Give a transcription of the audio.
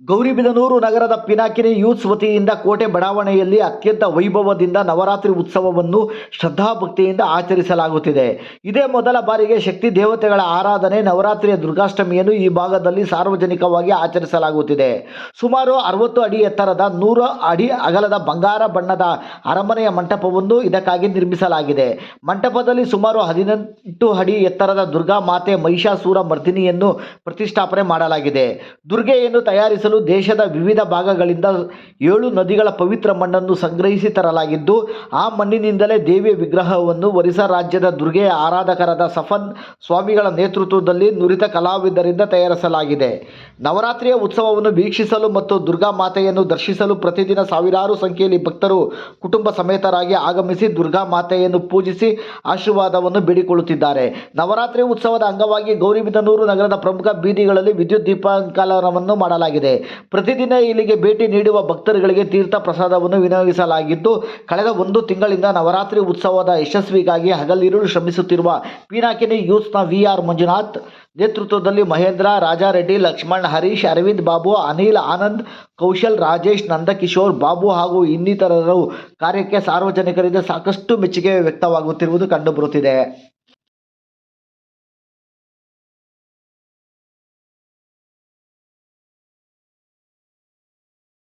ಗೌರಿಬಿದನೂರು ನಗರದ ಪಿನಾಕಿರಿ ಯೂತ್ಸ್ ವತಿಯಿಂದ ಕೋಟೆ ಬಡಾವಣೆಯಲ್ಲಿ ಅತ್ಯಂತ ವೈಭವದಿಂದ ನವರಾತ್ರಿ ಉತ್ಸವವನ್ನು ಶ್ರದ್ಧಾಭಕ್ತಿಯಿಂದ ಆಚರಿಸಲಾಗುತ್ತಿದೆ. ಇದೇ ಮೊದಲ ಬಾರಿಗೆ ಶಕ್ತಿ ದೇವತೆಗಳ ಆರಾಧನೆ ನವರಾತ್ರಿಯ ದುರ್ಗಾಷ್ಟಮಿಯನ್ನು ಈ ಭಾಗದಲ್ಲಿ ಸಾರ್ವಜನಿಕವಾಗಿ ಆಚರಿಸಲಾಗುತ್ತಿದೆ. ಸುಮಾರು ಅರವತ್ತು ಅಡಿ ಎತ್ತರದ ನೂರು ಅಡಿ ಅಗಲದ ಬಂಗಾರ ಬಣ್ಣದ ಅರಮನೆಯ ಮಂಟಪವನ್ನು ಇದಕ್ಕಾಗಿ ನಿರ್ಮಿಸಲಾಗಿದೆ. ಮಂಟಪದಲ್ಲಿ ಸುಮಾರು ಹದಿನೆಂಟು ಅಡಿ ಎತ್ತರದ ದುರ್ಗಾ ಮಾತೆ ಮಹಿಷಾಸುರ ಮರ್ದಿನಿಯನ್ನು ಪ್ರತಿಷ್ಠಾಪನೆ ಮಾಡಲಾಗಿದೆ. ದುರ್ಗೆಯನ್ನು ತಯಾರಿಸಲು ದೇಶದ ವಿವಿಧ ಭಾಗಗಳಿಂದ ಏಳು ನದಿಗಳ ಪವಿತ್ರ ಮಣ್ಣನ್ನು ಸಂಗ್ರಹಿಸಿ ತರಲಾಗಿದ್ದು, ಆ ಮಣ್ಣಿನಿಂದಲೇ ದೇವಿಯ ವಿಗ್ರಹವನ್ನು ಒರಿಸ್ಸಾ ರಾಜ್ಯದ ದುರ್ಗೆಯ ಆರಾಧಕರಾದ ಸಫನ್ ಸ್ವಾಮಿಗಳ ನೇತೃತ್ವದಲ್ಲಿ ನುರಿತ ಕಲಾವಿದರಿಂದ ತಯಾರಿಸಲಾಗಿದೆ. ನವರಾತ್ರಿಯ ಉತ್ಸವವನ್ನು ವೀಕ್ಷಿಸಲು ಮತ್ತು ದುರ್ಗಾ ಮಾತೆಯನ್ನು ದರ್ಶಿಸಲು ಪ್ರತಿದಿನ ಸಾವಿರಾರು ಸಂಖ್ಯೆಯಲ್ಲಿ ಭಕ್ತರು ಕುಟುಂಬ ಸಮೇತರಾಗಿ ಆಗಮಿಸಿ ದುರ್ಗಾ ಮಾತೆಯನ್ನು ಪೂಜಿಸಿ ಆಶೀರ್ವಾದವನ್ನು ಬೇಡಿಕೊಳ್ಳುತ್ತಿದ್ದಾರೆ. ನವರಾತ್ರಿ ಉತ್ಸವದ ಅಂಗವಾಗಿ ಗೌರಿಬಿದನೂರು ನಗರದ ಪ್ರಮುಖ ಬೀದಿಗಳಲ್ಲಿ ವಿದ್ಯುತ್ ದೀಪಾಲಂಕಾರವನ್ನು ಮಾಡಲಾಗಿದೆ. ಪ್ರತಿದಿನ ಇಲ್ಲಿಗೆ ಭೇಟಿ ನೀಡುವ ಭಕ್ತರುಗಳಿಗೆ ತೀರ್ಥ ಪ್ರಸಾದವನ್ನು ವಿನಿಯೋಗಿಸಲಾಗಿದ್ದು ಕಳೆದ ಒಂದು ತಿಂಗಳಿಂದ ನವರಾತ್ರಿ ಉತ್ಸವದ ಯಶಸ್ವಿಗಾಗಿ ಹಗಲಿರುಳು ಶ್ರಮಿಸುತ್ತಿರುವ ಪೀನಾಕಿನಿ ಯೂತ್ಸ್ನ ವಿ ಆರ್ ಮಂಜುನಾಥ್, ನೇತೃತ್ವದಲ್ಲಿ ಮಹೇಂದ್ರ, ರಾಜಾರೆಡ್ಡಿ, ಲಕ್ಷ್ಮಣ್, ಹರೀಶ್, ಅರವಿಂದ್ ಬಾಬು, ಅನಿಲ್, ಆನಂದ್, ಕೌಶಲ್, ರಾಜೇಶ್, ನಂದಕಿಶೋರ್, ಬಾಬು ಹಾಗೂ ಇನ್ನಿತರರು ಕಾರ್ಯಕ್ಕೆ ಸಾರ್ವಜನಿಕರಿಂದ ಸಾಕಷ್ಟು ಮೆಚ್ಚುಗೆ ವ್ಯಕ್ತವಾಗುತ್ತಿರುವುದು ಕಂಡುಬರುತ್ತಿದೆ.